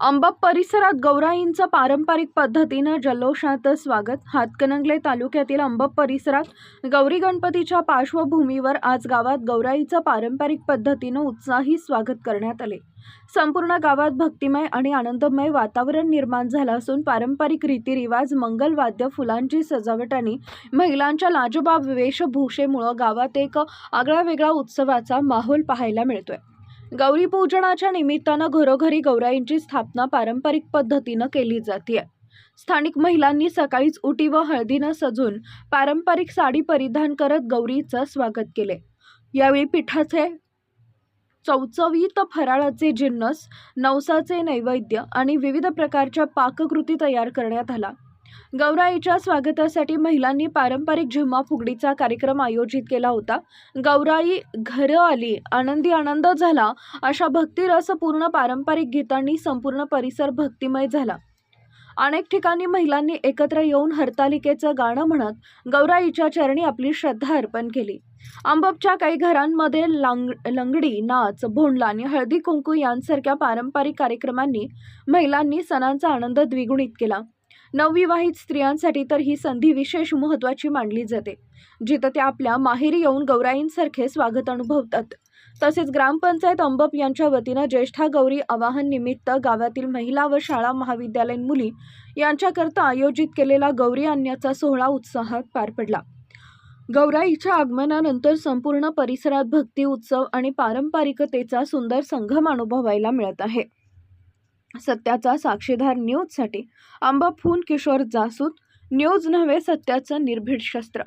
अंबाप परिसरात गौराईंचं पारंपरिक पद्धतीनं जल्लोषात स्वागत. हातकणंगले तालुक्यातील अंबाप परिसरात गौरी गणपतीच्या पार्श्वभूमीवर आज गावात गौराईचं पारंपरिक पद्धतीनं उत्साही स्वागत करण्यात आले. संपूर्ण गावात भक्तिमय आणि आनंदमय वातावरण निर्माण झालं असून पारंपरिक रीतिरिवाज मंगलवाद्य फुलांची सजावट आणि महिलांच्या लाजबाब वेशभूषेमुळं गावात एक आगळा वेगळा उत्सवाचा माहोल पाहायला मिळतोय. गौरी पूजनाच्या निमित्तानं घरोघरी गौराईंची स्थापना पारंपरिक पद्धतीनं केली जाते स्थानिक महिलांनी सकाळीच उटी व हळदीनं सजून पारंपरिक साडी परिधान करत गौरीचं स्वागत केले. यावेळी पिठाचे चवचवीत फराळाचे जिन्नस नवसाचे नैवेद्य आणि विविध प्रकारच्या पाककृती तयार करण्यात आला. गौराईच्या स्वागतासाठी महिलांनी पारंपरिक झिम्मा फुगडीचा कार्यक्रम आयोजित केला होता. गौराई घरं आली आनंदी आनंद झाला. अशा भक्तिरसपूर्ण पारंपरिक गीतांनी संपूर्ण परिसर भक्तिमय झाला. अनेक ठिकाणी महिलांनी एकत्र येऊन हरतालिकेचं गाणं म्हणत गौराईच्या चरणी आपली श्रद्धा अर्पण केली. आंबपच्या काही घरांमध्ये लांग लंगडी नाच भोंडला आणि हळदी कुंकू यांसारख्या पारंपरिक कार्यक्रमांनी महिलांनी सणांचा आनंद द्विगुणित केला. नवविवाहित स्त्रियांसाठी तर ही संधी विशेष महत्त्वाची मानली जाते जिथं त्या आपल्या माहेरी येऊन गौराईंसारखे स्वागत अनुभवतात. तसेच ग्रामपंचायत अंबप यांच्या वतीनं ज्येष्ठा गौरी आवाहन निमित्त गावातील महिला व शाळा महाविद्यालयीन मुली यांच्याकरता आयोजित केलेला गौरी आणण्याचा सोहळा उत्साहात पार पडला. गौराईच्या आगमनानंतर संपूर्ण परिसरात भक्ती उत्सव आणि पारंपरिकतेचा सुंदर संगम अनुभवायला मिळत आहे. सत्याचा साक्षीदार न्यूजसाठी अंबाफून किशोर जासूद. न्यूज नव्हे सत्याचं निर्भीड शस्त्र.